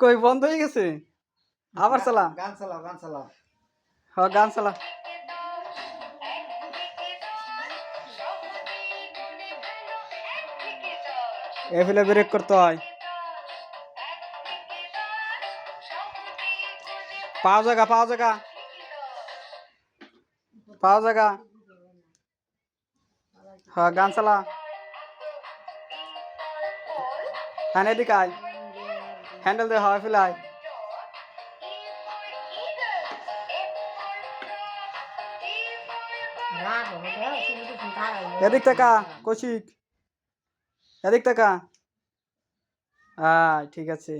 কই বন্ধ হয়ে গেছে? আবার চালা? গান চালাও গান চালাও হ গান চালাও এ ফেলে ব্রেক করতে হয়। পাও জায়গা পাও জায়গা পাও জায়গা হ্যাঁ গান চালা। হ্যাঁ এদিকে আয়। হ্যান্ডেল দে হয় ফেলে আয়। রাগ হবে তুমি তো খারাপ এদিক টাকা কৌশিক। এদিক টাকা। আয় ঠিক আছে।